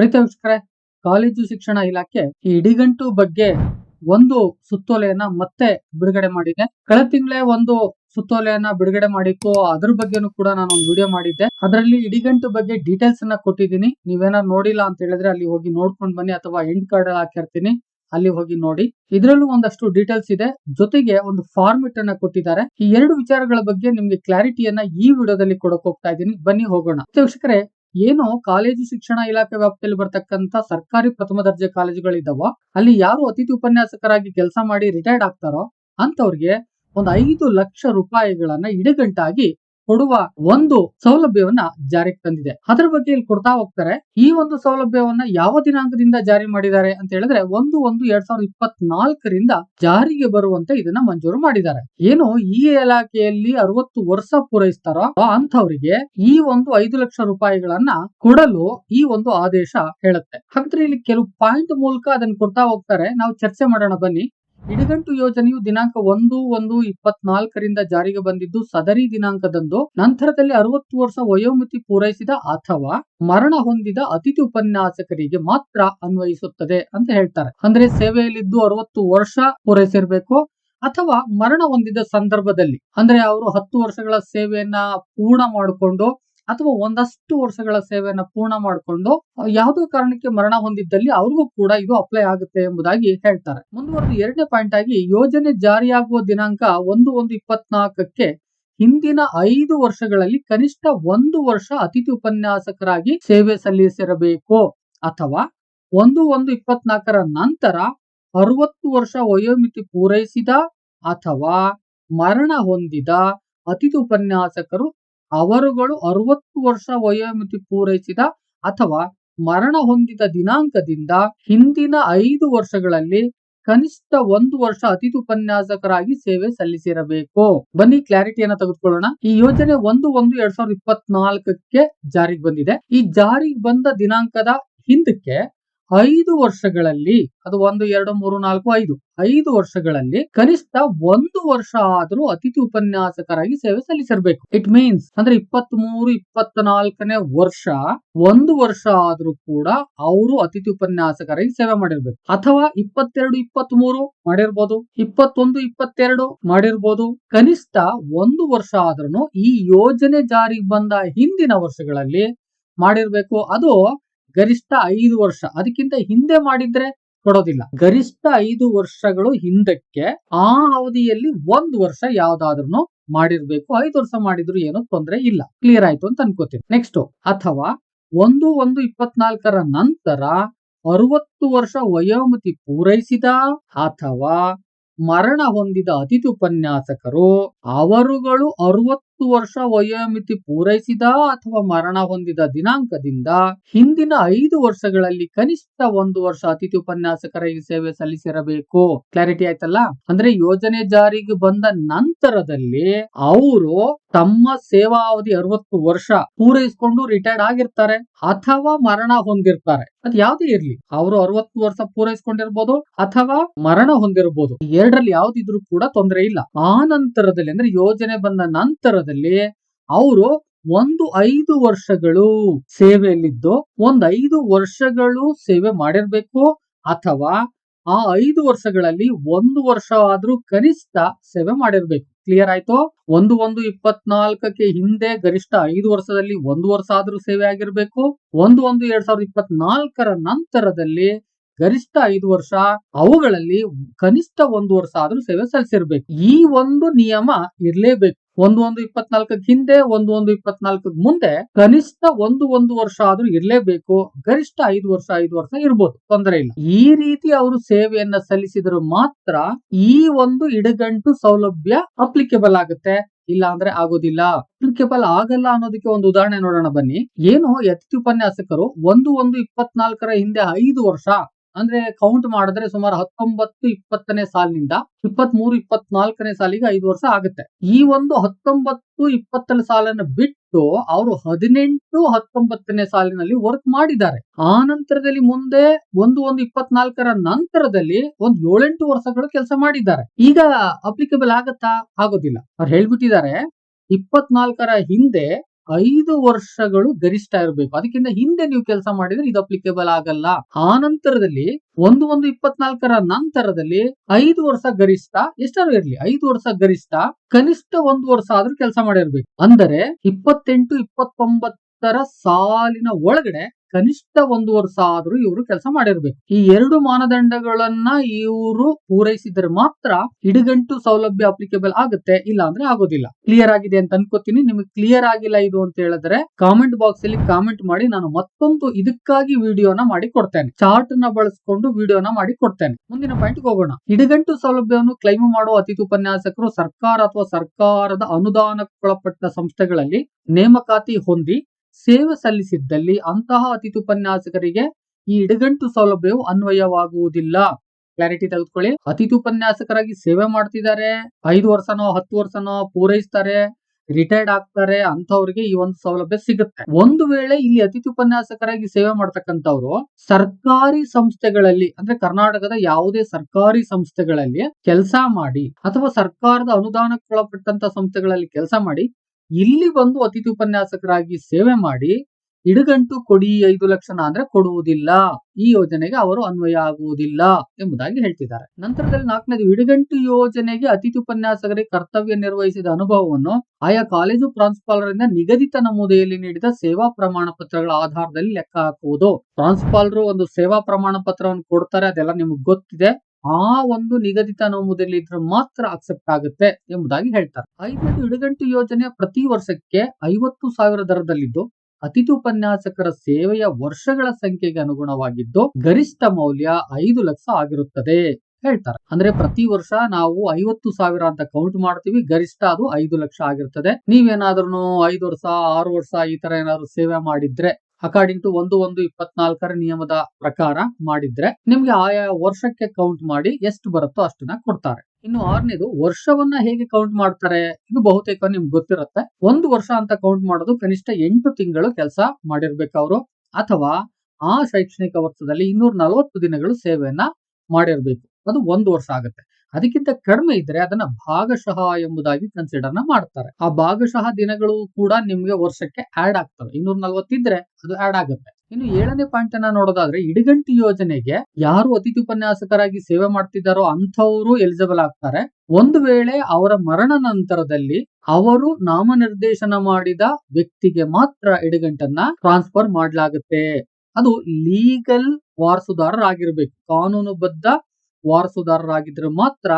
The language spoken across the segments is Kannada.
ವೀಕ್ಷಕರೇ ಕಾಲೇಜು ಶಿಕ್ಷಣ ಇಲಾಖೆ ಈ ಇಡಿಗಂಟು ಬಗ್ಗೆ ಒಂದು ಸುತ್ತೋಲೆಯನ್ನ ಮತ್ತೆ ಬಿಡುಗಡೆ ಮಾಡಿದೆ. ಕಳೆದ ತಿಂಗಳೇ ಒಂದು ಸುತ್ತೋಲೆಯನ್ನ ಬಿಡುಗಡೆ ಮಾಡಿತ್ತು. ಅದ್ರ ಬಗ್ಗೆನೂ ಕೂಡ ನಾನು ಒಂದು ವಿಡಿಯೋ ಮಾಡಿದ್ದೆ. ಅದರಲ್ಲಿ ಇಡಿಗಂಟು ಬಗ್ಗೆ ಡೀಟೇಲ್ಸ್ ಅನ್ನ ಕೊಟ್ಟಿದ್ದೀನಿ. ನೀವೇನಾದ್ರು ನೋಡಿಲ್ಲ ಅಂತ ಹೇಳಿದ್ರೆ ಅಲ್ಲಿ ಹೋಗಿ ನೋಡ್ಕೊಂಡ್ ಬನ್ನಿ ಅಥವಾ ಎಂಡ್ ಕಾರ್ಡ್ ಹಾಕಿರ್ತೀನಿ. ಅಲ್ಲಿ ಹೋಗಿ ನೋಡಿ. ಇದರಲ್ಲೂ ಒಂದಷ್ಟು ಡೀಟೇಲ್ಸ್ ಇದೆ. ಜೊತೆಗೆ ಒಂದು ಫಾರ್ಮೆಟ್ ಅನ್ನ ಕೊಟ್ಟಿದ್ದಾರೆ. ಈ ಎರಡು ವಿಚಾರಗಳ ಬಗ್ಗೆ ನಿಮ್ಗೆ ಕ್ಲಾರಿಟಿಯನ್ನ ಈ ವಿಡಿಯೋದಲ್ಲಿ ಕೊಡಕ್ ಹೋಗ್ತಾ ಇದ್ದೀನಿ. ಬನ್ನಿ ಹೋಗೋಣ. ಶಿಕ್ಷಕರೇ ಏನು ಕಾಲೇಜು ಶಿಕ್ಷಣ ಇಲಾಖೆ ವ್ಯಾಪ್ತಿಯಲ್ಲಿ ಬರ್ತಕ್ಕಂತ ಸರ್ಕಾರಿ ಪ್ರಥಮ ದರ್ಜೆ ಕಾಲೇಜುಗಳಿದ್ದಾವ ಅಲ್ಲಿ ಯಾರು ಅತಿಥಿ ಉಪನ್ಯಾಸಕರಾಗಿ ಕೆಲಸ ಮಾಡಿ ರಿಟೈರ್ಡ್ ಆಗ್ತಾರೋ ಅಂತವ್ರಿಗೆ ಒಂದು ಐದು ಲಕ್ಷ ರೂಪಾಯಿಗಳನ್ನ ಇಡಗಂಟಾಗಿ ಕೊಡುವ ಒಂದು ಸೌಲಭ್ಯವನ್ನ ಜಾರಿಗೆ ತಂದಿದೆ. ಅದರ ಬಗ್ಗೆ ಇಲ್ಲಿ ಕೊಡ್ತಾ ಹೋಗ್ತಾರೆ, ಈ ಒಂದು ಸೌಲಭ್ಯವನ್ನ ಯಾವ ದಿನಾಂಕದಿಂದ ಜಾರಿ ಮಾಡಿದ್ದಾರೆ ಅಂತ ಹೇಳಿದ್ರೆ, ಒಂದು ಒಂದು ಎರಡ್ ಸಾವಿರದ ಇಪ್ಪತ್ನಾಲ್ಕರಿಂದ ಜಾರಿಗೆ ಬರುವಂತೆ ಇದನ್ನ ಮಂಜೂರು ಮಾಡಿದ್ದಾರೆ. ಏನು, ಈ ಇಲಾಖೆಯಲ್ಲಿ ಅರವತ್ತು ವರ್ಷ ಪೂರೈಸ್ತಾರೋ ಅಂತವರಿಗೆ ಈ ಒಂದು ಐದು ಲಕ್ಷ ರೂಪಾಯಿಗಳನ್ನ ಕೊಡಲು ಈ ಒಂದು ಆದೇಶ ಹೇಳುತ್ತೆ. ಹಾಗಾದ್ರೆ ಇಲ್ಲಿ ಕೆಲವು ಪಾಯಿಂಟ್ ಮೂಲಕ ಅದನ್ನ ಕೊಡ್ತಾ ಹೋಗ್ತಾರೆ. ನಾವು ಚರ್ಚೆ ಮಾಡೋಣ ಬನ್ನಿ. ಇಡಗಂಟು ಯೋಜನೆಯು ದಿನಾಂಕ ಒಂದು ಒಂದು, ಇಪ್ಪತ್ನಾಲ್ಕರಿಂದ ಜಾರಿಗೆ ಬಂದಿದ್ದು ಸದರಿ ದಿನಾಂಕದಂದು, ನಂತರದಲ್ಲಿ ಅರವತ್ತು ವರ್ಷ ವಯೋಮಿತಿ ಪೂರೈಸಿದ ಅಥವಾ ಮರಣ ಹೊಂದಿದ ಅತಿಥಿ ಉಪನ್ಯಾಸಕರಿಗೆ ಮಾತ್ರ ಅನ್ವಯಿಸುತ್ತದೆ ಅಂತ ಹೇಳ್ತಾರೆ. ಅಂದ್ರೆ ಸೇವೆಯಲ್ಲಿದ್ದು ಅರವತ್ತು ವರ್ಷ ಪೂರೈಸಿರ್ಬೇಕು ಅಥವಾ ಮರಣ ಹೊಂದಿದ ಸಂದರ್ಭದಲ್ಲಿ. ಅಂದ್ರೆ ಅವರು ಹತ್ತು ವರ್ಷಗಳ ಸೇವೆಯನ್ನ ಪೂರ್ಣ ಮಾಡಿಕೊಂಡು ಅಥವಾ ಒಂದಷ್ಟು ವರ್ಷಗಳ ಸೇವೆಯನ್ನ ಪೂರ್ಣ ಮಾಡಿಕೊಂಡು ಯಾವುದೋ ಕಾರಣಕ್ಕೆ ಮರಣ ಹೊಂದಿದ್ದಲ್ಲಿ ಅವ್ರಿಗೂ ಕೂಡ ಇದು ಅಪ್ಲೈ ಆಗುತ್ತೆ ಎಂಬುದಾಗಿ ಹೇಳ್ತಾರೆ. ಮುಂದುವರೆದು ಎರಡನೇ ಪಾಯಿಂಟ್ ಆಗಿ ಯೋಜನೆ ಜಾರಿಯಾಗುವ ದಿನಾಂಕ ಒಂದು ಒಂದು ಇಪ್ಪತ್ನಾಲ್ಕಕ್ಕೆ ಹಿಂದಿನ ಐದು ವರ್ಷಗಳಲ್ಲಿ ಕನಿಷ್ಠ ಒಂದು ವರ್ಷ ಅತಿಥಿ ಉಪನ್ಯಾಸಕರಾಗಿ ಸೇವೆ ಸಲ್ಲಿಸಿರಬೇಕು. ಅಥವಾ ಒಂದು ಒಂದು ಇಪ್ಪತ್ನಾಲ್ಕರ ನಂತರ ಅರವತ್ತು ವರ್ಷ ವಯೋಮಿತಿ ಪೂರೈಸಿದ ಅಥವಾ ಮರಣ ಹೊಂದಿದ ಅತಿಥಿ ಉಪನ್ಯಾಸಕರು ಅವರುಗಳು ಅರವತ್ತು ವರ್ಷ ವಯೋಮಿತಿ ಪೂರೈಸಿದ ಅಥವಾ ಮರಣ ಹೊಂದಿದ ದಿನಾಂಕದಿಂದ ಹಿಂದಿನ ಐದು ವರ್ಷಗಳಲ್ಲಿ ಕನಿಷ್ಠ ಒಂದು ವರ್ಷ ಅತಿಥಿ ಉಪನ್ಯಾಸಕರಾಗಿ ಸೇವೆ ಸಲ್ಲಿಸಿರಬೇಕು. ಬನ್ನಿ, ಕ್ಲಾರಿಟಿಯನ್ನು ತೆಗೆದುಕೊಳ್ಳೋಣ. ಈ ಯೋಜನೆ ಒಂದು ಒಂದು ಎರಡ್ ಸಾವಿರದ ಇಪ್ಪತ್ನಾಲ್ಕಕ್ಕೆ ಜಾರಿಗೆ ಬಂದಿದೆ. ಈ ಜಾರಿಗೆ ಬಂದ ದಿನಾಂಕದ ಹಿಂದಕ್ಕೆ ಐದು ವರ್ಷಗಳಲ್ಲಿ, ಅದು ಒಂದು, ಎರಡು, ಮೂರು, ನಾಲ್ಕು, ಐದು. ಐದು ವರ್ಷಗಳಲ್ಲಿ ಕನಿಷ್ಠ ಒಂದು ವರ್ಷ ಆದರೂ ಅತಿಥಿ ಉಪನ್ಯಾಸಕರಾಗಿ ಸೇವೆ ಸಲ್ಲಿಸಿರ್ಬೇಕು ಇಟ್ ಮೀನ್ಸ್ ಅಂದ್ರೆ ಇಪ್ಪತ್ತ್ ಮೂರು ಇಪ್ಪತ್ನಾಲ್ಕನೇ ವರ್ಷ, ಒಂದು ವರ್ಷ ಆದ್ರೂ ಕೂಡ ಅವರು ಅತಿಥಿ ಉಪನ್ಯಾಸಕರಾಗಿ ಸೇವೆ ಮಾಡಿರ್ಬೇಕು. ಅಥವಾ ಇಪ್ಪತ್ತೆರಡು ಇಪ್ಪತ್ತ್ ಮೂರು ಮಾಡಿರ್ಬೋದು. ಇಪ್ಪತ್ತೊಂದು, ಇಪ್ಪತ್ತೆರಡು ಮಾಡಿರ್ಬೋದು. ಕನಿಷ್ಠ ಒಂದು ವರ್ಷ ಆದ್ರೂ ಈ ಯೋಜನೆ ಜಾರಿಗೆ ಬಂದ ಹಿಂದಿನ ವರ್ಷಗಳಲ್ಲಿ ಮಾಡಿರ್ಬೇಕು. ಅದು ಗರಿಷ್ಠ ಐದು ವರ್ಷ. ಅದಕ್ಕಿಂತ ಹಿಂದೆ ಮಾಡಿದ್ರೆ ಕೊಡೋದಿಲ್ಲ. ಗರಿಷ್ಠ ಐದು ವರ್ಷಗಳು ಹಿಂದಕ್ಕೆ ಆ ಅವಧಿಯಲ್ಲಿ ಒಂದು ವರ್ಷ ಯಾವ್ದಾದ್ರು ಮಾಡಿರ್ಬೇಕು. ಐದು ವರ್ಷ ಮಾಡಿದ್ರು ಏನೋ ತೊಂದರೆ ಇಲ್ಲ. ಕ್ಲಿಯರ್ ಆಯ್ತು ಅಂತ ಅನ್ಕೋತೀನಿ. ನೆಕ್ಸ್ಟ್ ಅಥವಾ ಒಂದು ಒಂದು ಇಪ್ಪತ್ನಾಲ್ಕರ ನಂತರ ಅರವತ್ತು ವರ್ಷ ವಯೋಮತಿ ಪೂರೈಸಿದ ಅಥವಾ ಮರಣ ಹೊಂದಿದ ಅತಿಥಿ ಉಪನ್ಯಾಸಕರು, ಅವರುಗಳು ಅರವತ್ತು ವರ್ಷ ವಯೋಮಿತಿ ಪೂರೈಸಿದ ಅಥವಾ ಮರಣ ಹೊಂದಿದ ದಿನಾಂಕದಿಂದ ಹಿಂದಿನ ಐದು ವರ್ಷಗಳಲ್ಲಿ ಕನಿಷ್ಠ ಒಂದು ವರ್ಷ ಅತಿಥಿ ಈ ಸೇವೆ ಸಲ್ಲಿಸಿರಬೇಕು. ಕ್ಲಾರಿಟಿ ಆಯ್ತಲ್ಲ? ಅಂದ್ರೆ ಯೋಜನೆ ಜಾರಿಗೆ ಬಂದ ನಂತರದಲ್ಲಿ ಅವರು ತಮ್ಮ ಸೇವಾವಧಿ ಅರವತ್ತು ವರ್ಷ ಪೂರೈಸಿಕೊಂಡು ರಿಟೈರ್ಡ್ ಆಗಿರ್ತಾರೆ ಅಥವಾ ಮರಣ ಹೊಂದಿರ್ತಾರೆ. ಅದ್ ಯಾವ್ದೇ ಇರ್ಲಿ. ಅವರು ಅರವತ್ತು ವರ್ಷ ಪೂರೈಸಿಕೊಂಡಿರ್ಬೋದು ಅಥವಾ ಮರಣ ಹೊಂದಿರಬಹುದು ಎರಡರಲ್ಲಿ ಯಾವ್ದಿದ್ರು ಕೂಡ ತೊಂದರೆ ಇಲ್ಲ. ಆ ನಂತರದಲ್ಲಿ ಅಂದ್ರೆ ಯೋಜನೆ ಬಂದ ನಂತರದಲ್ಲಿ ಅವರು ಒಂದು ಐದು ವರ್ಷಗಳು ಸೇವೆಯಲ್ಲಿದ್ದು ಒಂದ್ ಐದು ವರ್ಷಗಳು ಸೇವೆ ಮಾಡಿರ್ಬೇಕು ಅಥವಾ ಆ ಐದು ವರ್ಷಗಳಲ್ಲಿ ಒಂದು ವರ್ಷ ಆದ್ರೂ ಕನಿಷ್ಠ ಸೇವೆ ಮಾಡಿರ್ಬೇಕು. ಕ್ಲಿಯರ್ ಆಯ್ತು? ಒಂದು ಒಂದು ಇಪ್ಪತ್ನಾಲ್ಕಕ್ಕೆ ಹಿಂದೆ ಗರಿಷ್ಠ ಐದು ವರ್ಷದಲ್ಲಿ ಒಂದು ವರ್ಷ ಆದ್ರೂ ಸೇವೆ ಆಗಿರ್ಬೇಕು. ಒಂದು ಒಂದು ಎರಡ್ ಸಾವಿರದ ಇಪ್ಪತ್ನಾಲ್ಕರ ನಂತರದಲ್ಲಿ ಗರಿಷ್ಠ ಐದು ವರ್ಷ ಅವುಗಳಲ್ಲಿ ಕನಿಷ್ಠ ಒಂದು ವರ್ಷ ಆದ್ರೂ ಸೇವೆ ಸಲ್ಲಿಸಿರ್ಬೇಕು. ಈ ಒಂದು ನಿಯಮ ಇರ್ಲೇಬೇಕು. ಒಂದು ಒಂದು ಇಪ್ಪತ್ನಾಲ್ಕಕ್ಕೆ ಹಿಂದೆ, ಒಂದು ಒಂದು ಇಪ್ಪತ್ನಾಲ್ಕಕ್ಕೆ ಮುಂದೆ ಕನಿಷ್ಠ ಒಂದು ಒಂದು ವರ್ಷ ಆದ್ರೂ ಇರ್ಲೇಬೇಕು. ಗರಿಷ್ಠ ಐದು ವರ್ಷ ಐದು ವರ್ಷ ಇರ್ಬೋದು. ತೊಂದರೆ ಇಲ್ಲ. ಈ ರೀತಿ ಅವರು ಸೇವೆಯನ್ನ ಸಲ್ಲಿಸಿದ್ರು ಮಾತ್ರ ಈ ಒಂದು ಇಡಗಂಟು ಸೌಲಭ್ಯ ಅಪ್ಲಿಕೇಬಲ್ ಆಗುತ್ತೆ. ಇಲ್ಲ ಅಂದ್ರೆ ಆಗೋದಿಲ್ಲ. ಅಪ್ಲಿಕೇಬಲ್ ಆಗಲ್ಲ ಅನ್ನೋದಕ್ಕೆ ಒಂದು ಉದಾಹರಣೆ ನೋಡೋಣ ಬನ್ನಿ. ಏನು ಅತಿಥಿ ಉಪನ್ಯಾಸಕರು ಒಂದು ಒಂದು ಇಪ್ಪತ್ನಾಲ್ಕರ ಹಿಂದೆ ಐದು ವರ್ಷ ಅಂದ್ರೆ ಕೌಂಟ್ ಮಾಡಿದ್ರೆ ಸುಮಾರು ಹತ್ತೊಂಬತ್ತು ಇಪ್ಪತ್ತನೇ ಸಾಲಿನಿಂದ ಇಪ್ಪತ್ತ್ ಮೂರು ಇಪ್ಪತ್ನಾಲ್ಕನೇ ಸಾಲಿಗೆ ಐದು ವರ್ಷ ಆಗುತ್ತೆ. ಈ ಒಂದು ಹತ್ತೊಂಬತ್ತು, ಇಪ್ಪತ್ತನೇ ಸಾಲನ್ನು ಬಿಟ್ಟು ಅವರು ಹದಿನೆಂಟು, ಹತ್ತೊಂಬತ್ತನೇ ಸಾಲಿನಲ್ಲಿ ವರ್ಕ್ ಮಾಡಿದ್ದಾರೆ. ಆ ನಂತರದಲ್ಲಿ ಮುಂದೆ ಒಂದು ಒಂದು ಇಪ್ಪತ್ನಾಲ್ಕರ ನಂತರದಲ್ಲಿ ಒಂದ್ ಏಳೆಂಟು ವರ್ಷಗಳು ಕೆಲಸ ಮಾಡಿದ್ದಾರೆ. ಈಗ ಅಪ್ಲಿಕೇಬಲ್ ಆಗತ್ತಾ? ಆಗೋದಿಲ್ಲ. ಅವ್ರು ಹೇಳ್ಬಿಟ್ಟಿದ್ದಾರೆ, ಇಪ್ಪತ್ನಾಲ್ಕರ ಹಿಂದೆ ಐದು ವರ್ಷಗಳು ಗರಿಷ್ಠ ಇರಬೇಕು. ಅದಕ್ಕಿಂತ ಹಿಂದೆ ನೀವು ಕೆಲಸ ಮಾಡಿದ್ರೆ ಇದು ಅಪ್ಲಿಕೇಬಲ್ ಆಗಲ್ಲ. ಆ ನಂತರದಲ್ಲಿ ಒಂದು ಒಂದು ಇಪ್ಪತ್ನಾಲ್ಕರ ನಂತರದಲ್ಲಿ ಐದು ವರ್ಷ ಗರಿಷ್ಠ ಎಷ್ಟಾರು ಇರಲಿ, ಐದು ವರ್ಷ ಗರಿಷ್ಠ, ಕನಿಷ್ಠ ಒಂದು ವರ್ಷ ಆದ್ರೂ ಕೆಲಸ ಮಾಡಿರ್ಬೇಕು. ಅಂದರೆ ಇಪ್ಪತ್ತೆಂಟು, ಇಪ್ಪತ್ತೊಂಬತ್ತರ ಸಾಲಿನ ಒಳಗಡೆ ಕನಿಷ್ಠ ಒಂದು ವರ್ಷ ಆದ್ರೂ ಇವರು ಕೆಲಸ ಮಾಡಿರ್ಬೇಕು. ಈ ಎರಡು ಮಾನದಂಡಗಳನ್ನ ಇವರು ಪೂರೈಸಿದ್ರೆ ಮಾತ್ರ ಇಡಗಂಟು ಸೌಲಭ್ಯ ಅಪ್ಲಿಕೇಬಲ್ ಆಗುತ್ತೆ ಇಲ್ಲ ಅಂದ್ರೆ ಆಗೋದಿಲ್ಲ. ಕ್ಲಿಯರ್ ಆಗಿದೆ ಅಂತ ಅನ್ಕೋತೀನಿ. ನಿಮಗೆ ಕ್ಲಿಯರ್ ಆಗಿಲ್ಲ ಇದು ಅಂತ ಹೇಳಿದ್ರೆ ಕಾಮೆಂಟ್ ಬಾಕ್ಸ್ ಅಲ್ಲಿ ಕಾಮೆಂಟ್ ಮಾಡಿ, ನಾನು ಮತ್ತೊಂದು ಇದಕ್ಕಾಗಿ ವಿಡಿಯೋನ ಮಾಡಿ ಕೊಡ್ತೇನೆ. ಚಾರ್ಟ್ನ ಬಳಸ್ಕೊಂಡು ವಿಡಿಯೋನ ಮಾಡಿ ಕೊಡ್ತೇನೆ. ಮುಂದಿನ ಪಾಯಿಂಟ್ ಹೋಗೋಣ. ಇಡಗಂಟು ಸೌಲಭ್ಯವನ್ನು ಕ್ಲೈಮ್ ಮಾಡುವ ಅತಿಥಿ ಉಪನ್ಯಾಸಕರು ಸರ್ಕಾರ ಅಥವಾ ಸರ್ಕಾರದ ಅನುದಾನಕ್ಕೊಳಪಟ್ಟ ಸಂಸ್ಥೆಗಳಲ್ಲಿ ನೇಮಕಾತಿ ಹೊಂದಿ ಸೇವೆ ಸಲ್ಲಿಸಿದ್ದಲ್ಲಿ ಅಂತಹ ಅತಿಥಿ ಉಪನ್ಯಾಸಕರಿಗೆ ಈ ಇಡಗಂಟು ಸೌಲಭ್ಯವು ಅನ್ವಯವಾಗುವುದಿಲ್ಲ. ಕ್ಲಾರಿಟಿ ತೆಗೆದುಕೊಳ್ಳಿ. ಅತಿಥಿ ಉಪನ್ಯಾಸಕರಾಗಿ ಸೇವೆ ಮಾಡ್ತಿದ್ದಾರೆ. ಐದು ವರ್ಷನೋ, ಹತ್ತು ವರ್ಷನೋ ಪೂರೈಸ್ತಾರೆ ರಿಟೈರ್ಡ್ ಆಗ್ತಾರೆ ಅಂತವ್ರಿಗೆ ಈ ಒಂದು ಸೌಲಭ್ಯ ಸಿಗುತ್ತೆ. ಒಂದು ವೇಳೆ ಇಲ್ಲಿ ಅತಿಥಿ ಉಪನ್ಯಾಸಕರಾಗಿ ಸೇವೆ ಮಾಡ್ತಕ್ಕಂಥವ್ರು ಸರ್ಕಾರಿ ಸಂಸ್ಥೆಗಳಲ್ಲಿ, ಅಂದ್ರೆ ಕರ್ನಾಟಕದ ಯಾವುದೇ ಸರ್ಕಾರಿ ಸಂಸ್ಥೆಗಳಲ್ಲಿ ಕೆಲಸ ಮಾಡಿ, ಅಥವಾ ಸರ್ಕಾರದ ಅನುದಾನಕ್ಕೊಳಪಟ್ಟಂತ ಸಂಸ್ಥೆಗಳಲ್ಲಿ ಕೆಲಸ ಮಾಡಿ ಇಲ್ಲಿ ಬಂದು ಅತಿಥಿ ಉಪನ್ಯಾಸಕರಾಗಿ ಸೇವೆ ಮಾಡಿ ಇಡಗಂಟು ಕೊಡಿ ಐದು ಲಕ್ಷನ ಅಂದ್ರೆ ಕೊಡುವುದಿಲ್ಲ. ಈ ಯೋಜನೆಗೆ ಅವರು ಅನ್ವಯ ಆಗುವುದಿಲ್ಲ ಎಂಬುದಾಗಿ ಹೇಳ್ತಿದ್ದಾರೆ. ನಂತರದಲ್ಲಿ ನಾಲ್ಕನೇದು ಇಡಗಂಟು ಯೋಜನೆಗೆ ಅತಿಥಿ ಉಪನ್ಯಾಸಕರಿಗೆ ಕರ್ತವ್ಯ ನಿರ್ವಹಿಸಿದ ಅನುಭವವನ್ನು ಆಯಾ ಕಾಲೇಜು ಪ್ರಾಂಶುಪಾಲರಿಂದ ನಿಗದಿತ ನಮೂದೆಯಲ್ಲಿ ನೀಡಿದ ಸೇವಾ ಪ್ರಮಾಣ ಪತ್ರಗಳ ಆಧಾರದಲ್ಲಿ ಲೆಕ್ಕ ಹಾಕುವುದು. ಪ್ರಾಂಶುಪಾಲರು ಒಂದು ಸೇವಾ ಪ್ರಮಾಣ ಪತ್ರವನ್ನು ಕೊಡ್ತಾರೆ, ಅದೆಲ್ಲ ನಿಮಗೆ ಗೊತ್ತಿದೆ. ಆ ಒಂದು ನಿಗದಿತ ನಮೂದಲ್ಲಿ ಇದ್ರೆ ಮಾತ್ರ ಅಕ್ಸೆಪ್ಟ್ ಆಗುತ್ತೆ ಎಂಬುದಾಗಿ ಹೇಳ್ತಾರೆ. ಐದು ಇಡುಗಂಟು ಯೋಜನೆ ಪ್ರತಿ ವರ್ಷಕ್ಕೆ ಐವತ್ತು ಸಾವಿರ ದರದಲ್ಲಿದ್ದು, ಅತಿಥಿ ಉಪನ್ಯಾಸಕರ ಸೇವೆಯ ವರ್ಷಗಳ ಸಂಖ್ಯೆಗೆ ಅನುಗುಣವಾಗಿದ್ದು, ಗರಿಷ್ಠ ಮೌಲ್ಯ ಐದು ಲಕ್ಷ ಆಗಿರುತ್ತದೆ ಹೇಳ್ತಾರೆ. ಅಂದ್ರೆ ಪ್ರತಿ ವರ್ಷ ನಾವು ಐವತ್ತು ಸಾವಿರ ಅಂತ ಕೌಂಟ್ ಮಾಡ್ತೀವಿ, ಗರಿಷ್ಠ ಅದು ಐದು ಲಕ್ಷ ಆಗಿರ್ತದೆ. ನೀವೇನಾದ್ರೂ ಐದು ವರ್ಷ, ಆರು ವರ್ಷ ಈ ತರ ಏನಾದ್ರು ಸೇವೆ ಮಾಡಿದ್ರೆ ಅಕಾರ್ಡಿಂಗ್ ಟು ಒಂದು ಒಂದು ಇಪ್ಪತ್ನಾಲ್ಕರ ನಿಯಮದ ಪ್ರಕಾರ ಮಾಡಿದ್ರೆ ನಿಮ್ಗೆ ಆಯಾ ವರ್ಷಕ್ಕೆ ಕೌಂಟ್ ಮಾಡಿ ಎಷ್ಟು ಬರುತ್ತೋ ಅಷ್ಟನ್ನ ಕೊಡ್ತಾರೆ. ಇನ್ನು ಆರನೇದು, ವರ್ಷವನ್ನ ಹೇಗೆ ಕೌಂಟ್ ಮಾಡ್ತಾರೆ? ಇದು ಬಹುತೇಕ ನಿಮ್ಗೆ ಗೊತ್ತಿರುತ್ತೆ. ಒಂದು ವರ್ಷ ಅಂತ ಕೌಂಟ್ ಮಾಡೋದು ಕನಿಷ್ಠ ಎಂಟು ತಿಂಗಳು ಕೆಲಸ ಮಾಡಿರ್ಬೇಕು ಅವರು. ಅಥವಾ ಆ ಶೈಕ್ಷಣಿಕ ವರ್ಷದಲ್ಲಿ ಇನ್ನೂರ ನಲವತ್ತು ದಿನಗಳು ಸೇವೆಯನ್ನ ಮಾಡಿರ್ಬೇಕು. ಅದು ಒಂದು ವರ್ಷ ಆಗುತ್ತೆ. ಅದಕ್ಕಿಂತ ಕಡಿಮೆ ಇದ್ರೆ ಅದನ್ನ ಭಾಗಶಃ ಎಂಬುದಾಗಿ ಕನ್ಸಿಡರ್ನ ಮಾಡ್ತಾರೆ. ಆ ಭಾಗಶಃ ದಿನಗಳು ಕೂಡ ನಿಮ್ಗೆ ವರ್ಷಕ್ಕೆ ಆಡ್ ಆಗ್ತವೆ. ಇನ್ನೂರ ನಲ್ವತ್ತಿದ್ರೆ ಅದು ಆಡ್ ಆಗುತ್ತೆ. ಇನ್ನು ಏಳನೇ ಪಾಯಿಂಟ್ ಅನ್ನ ನೋಡೋದಾದ್ರೆ ಇಡಗಂಟಿ ಯೋಜನೆಗೆ ಯಾರು ಅತಿಥಿ ಉಪನ್ಯಾಸಕರಾಗಿ ಸೇವೆ ಮಾಡ್ತಿದ್ದಾರೋ ಅಂಥವರು ಎಲಿಜಿಬಲ್ ಆಗ್ತಾರೆ. ಒಂದು ವೇಳೆ ಅವರ ಮರಣ ನಂತರದಲ್ಲಿ ಅವರು ನಾಮನಿರ್ದೇಶನ ಮಾಡಿದ ವ್ಯಕ್ತಿಗೆ ಮಾತ್ರ ಇಡಗಂಟನ್ನ ಟ್ರಾನ್ಸ್ಫರ್ ಮಾಡಲಾಗುತ್ತೆ. ಅದು ಲೀಗಲ್ ವಾರಸುದಾರರಾಗಿರ್ಬೇಕು. ಕಾನೂನುಬದ್ಧ ವಾರಸುದಾರರಾಗಿದ್ರೆ ಮಾತ್ರ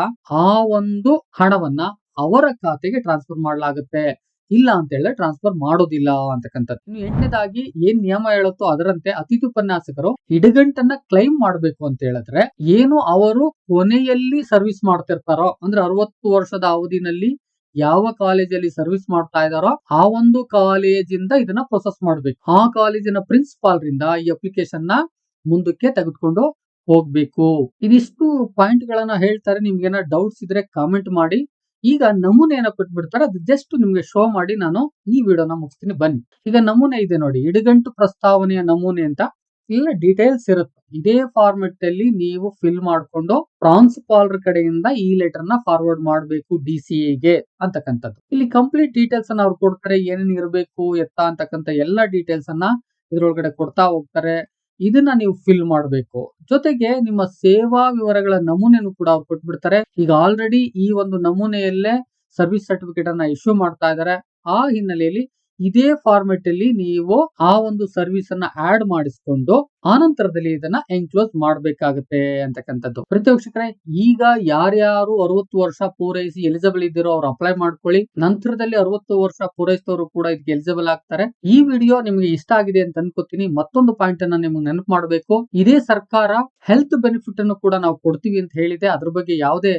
ಆ ಒಂದು ಹಣವನ್ನ ಅವರ ಖಾತೆಗೆ ಟ್ರಾನ್ಸ್ಫರ್ ಮಾಡಲಾಗುತ್ತೆ. ಇಲ್ಲ ಅಂತ ಹೇಳಿದ್ರೆ ಟ್ರಾನ್ಸ್ಫರ್ ಮಾಡೋದಿಲ್ಲ ಅಂತಕ್ಕಂಥದ್ದು. ಇನ್ನು ಎಂಟನೇದಾಗಿ ಏನ್ ನಿಯಮ ಹೇಳುತ್ತೋ ಅದರಂತೆ ಅತಿಥಿ ಉಪನ್ಯಾಸಕರು ಇಡಗಂಟನ್ನ ಕ್ಲೈಮ್ ಮಾಡಬೇಕು ಅಂತ ಹೇಳಿದ್ರೆ ಏನು ಅವರು ಕೊನೆಯಲ್ಲಿ ಸರ್ವಿಸ್ ಮಾಡ್ತಿರ್ತಾರೋ, ಅಂದ್ರೆ ಅರವತ್ತು ವರ್ಷದ ಅವಧಿನಲ್ಲಿ ಯಾವ ಕಾಲೇಜಲ್ಲಿ ಸರ್ವಿಸ್ ಮಾಡ್ತಾ ಇದಾರೋ ಆ ಒಂದು ಕಾಲೇಜಿಂದ ಇದನ್ನ ಪ್ರೊಸೆಸ್ ಮಾಡ್ಬೇಕು. ಆ ಕಾಲೇಜಿನ ಪ್ರಿನ್ಸಿಪಾಲ್ ರಿಂದ ಈ ಅಪ್ಲಿಕೇಶನ್ನ ಮುಂದಕ್ಕೆ ತೆಗೆದುಕೊಂಡು ಹೋಗ್ಬೇಕು. ಇದಿಷ್ಟು ಪಾಯಿಂಟ್ ಗಳನ್ನ ಹೇಳ್ತಾರೆ. ನಿಮ್ಗೆ ಏನಾದ್ರು ಡೌಟ್ಸ್ ಇದ್ರೆ ಕಾಮೆಂಟ್ ಮಾಡಿ. ಈಗ ನಮೂನೆಯನ್ನ ಕೊಟ್ಬಿಡ್ತಾರೆ. ಅದು ಜಸ್ಟ್ ನಿಮ್ಗೆ ಶೋ ಮಾಡಿ ನಾನು ಈ ವಿಡಿಯೋನ ಮುಗಿಸ್ತೀನಿ. ಬನ್ನಿ. ಈಗ ನಮೂನೆ ಇದೆ ನೋಡಿ. ಇಡಗಂಟು ಪ್ರಸ್ತಾವನೆಯ ನಮೂನೆ ಅಂತ ಇಲ್ಲ ಡೀಟೇಲ್ಸ್ ಇರುತ್ತೆ. ಇದೇ ಫಾರ್ಮೆಟ್ ಅಲ್ಲಿ ನೀವು ಫಿಲ್ ಮಾಡ್ಕೊಂಡು ಪ್ರಾನ್ಸಿಪಾಲರ್ ಕಡೆಯಿಂದ ಈ ಲೆಟರ್ನ ಫಾರ್ವರ್ಡ್ ಮಾಡಬೇಕು ಡಿ ಸಿ ಎಗೆ ಅಂತಕ್ಕಂಥದ್ದು. ಇಲ್ಲಿ ಕಂಪ್ಲೀಟ್ ಡೀಟೇಲ್ಸ್ ಅನ್ನ ಅವ್ರು ಕೊಡ್ತಾರೆ. ಏನೇನ್ ಇರಬೇಕು, ಎತ್ತ ಅಂತಕ್ಕಂಥ ಎಲ್ಲಾ ಡೀಟೇಲ್ಸ್ ಅನ್ನ ಇದ್ರೊಳಗಡೆ ಕೊಡ್ತಾ ಹೋಗ್ತಾರೆ. ಇದನ್ನ ನೀವು ಫಿಲ್ ಮಾಡಬೇಕು. ಜೊತೆಗೆ ನಿಮ್ಮ ಸೇವಾ ವಿವರಗಳ ನಮೂನೆಯನ್ನು ಕೂಡ ಅವ್ರು ಕೊಟ್ಬಿಡ್ತಾರೆ. ಈಗ ಆಲ್ರೆಡಿ ಈ ಒಂದು ನಮೂನೆಯಲ್ಲೇ ಸರ್ವಿಸ್ ಸರ್ಟಿಫಿಕೇಟ್ ಅನ್ನ ಇಶ್ಯೂ ಮಾಡ್ತಾ ಇದ್ದಾರೆ ಆ ಹಿನ್ನೆಲೆಯಲ್ಲಿ ಇದೇ ಫಾರ್ಮೆಟ್ ಅಲ್ಲಿ ನೀವು ಆ ಒಂದು ಸರ್ವಿಸ್ ಅನ್ನ ಆಡ್ ಮಾಡಿಸ್ಕೊಂಡು ಆನಂತರದಲ್ಲಿ ಇದನ್ನ ಎನ್ಕ್ಲೋಸ್ ಮಾಡಬೇಕಾಗುತ್ತೆ ಅಂತಕ್ಕಂಥದ್ದು. ಪ್ರತಿ ವೀಕ್ಷಕರೇ ಈಗ ಯಾರ್ಯಾರು ಅರವತ್ತು ವರ್ಷ ಪೂರೈಸಿ ಎಲಿಜಿಬಲ್ ಇದ್ದಿರೋ ಅವ್ರು ಅಪ್ಲೈ ಮಾಡ್ಕೊಳ್ಳಿ. ನಂತರದಲ್ಲಿ ಅರವತ್ತು ವರ್ಷ ಪೂರೈಸಿದವರು ಕೂಡ ಇದಕ್ಕೆ ಎಲಿಜಿಬಲ್ ಆಗ್ತಾರೆ. ಈ ವಿಡಿಯೋ ನಿಮ್ಗೆ ಇಷ್ಟ ಆಗಿದೆ ಅಂತ ಅನ್ಕೋತೀನಿ. ಮತ್ತೊಂದು ಪಾಯಿಂಟ್ ಅನ್ನ ನಿಮ್ಗೆ ನೆನಪು ಮಾಡಬೇಕು. ಇದೇ ಸರ್ಕಾರ ಹೆಲ್ತ್ ಬೆನಿಫಿಟ್ ಅನ್ನು ಕೂಡ ನಾವು ಕೊಡ್ತೀವಿ ಅಂತ ಹೇಳಿದೆ. ಅದ್ರ ಬಗ್ಗೆ ಯಾವುದೇ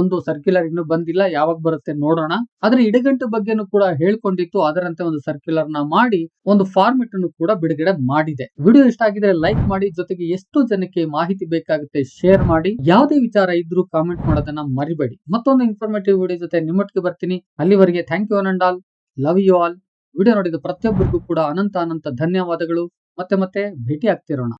ಒಂದು ಸರ್ಕ್ಯುಲರ್ ಇನ್ನು ಬಂದಿಲ್ಲ, ಯಾವಾಗ ಬರುತ್ತೆ ನೋಡೋಣ. ಆದ್ರೆ ಇಡಗಂಟು ಬಗ್ಗೆನೂ ಕೂಡ ಹೇಳ್ಕೊಂಡಿತ್ತು, ಅದರಂತೆ ಒಂದು ಸರ್ಕ್ಯುಲರ್ನ ಮಾಡಿ, ಒಂದು ಫಾರ್ಮೆಟ್ ಅನ್ನು ಕೂಡ ಬಿಡುಗಡೆ ಮಾಡಿದೆ. ವಿಡಿಯೋ ಇಷ್ಟ ಆಗಿದ್ರೆ ಲೈಕ್ ಮಾಡಿ, ಜೊತೆಗೆ ಎಷ್ಟು ಜನಕ್ಕೆ ಮಾಹಿತಿ ಬೇಕಾಗುತ್ತೆ ಶೇರ್ ಮಾಡಿ, ಯಾವುದೇ ವಿಚಾರ ಇದ್ರೂ ಕಾಮೆಂಟ್ ಮಾಡೋದನ್ನ ಮರಿಬೇಡಿ. ಮತ್ತೊಂದು ಇನ್ಫಾರ್ಮೇಟಿವ್ ವಿಡಿಯೋ ಜೊತೆ ನಿಮ್ಮೊಟ್ಟಿಗೆ ಬರ್ತೀನಿ. ಅಲ್ಲಿವರೆಗೆ thank you and all. Love you all video ನೋಡಿದ ಪ್ರತಿಯೊಬ್ಬರಿಗೂ ಕೂಡ ಅನಂತ ಅನಂತ ಧನ್ಯವಾದಗಳು. ಮತ್ತೆ ಮತ್ತೆ ಭೇಟಿ ಆಗ್ತಿರೋಣ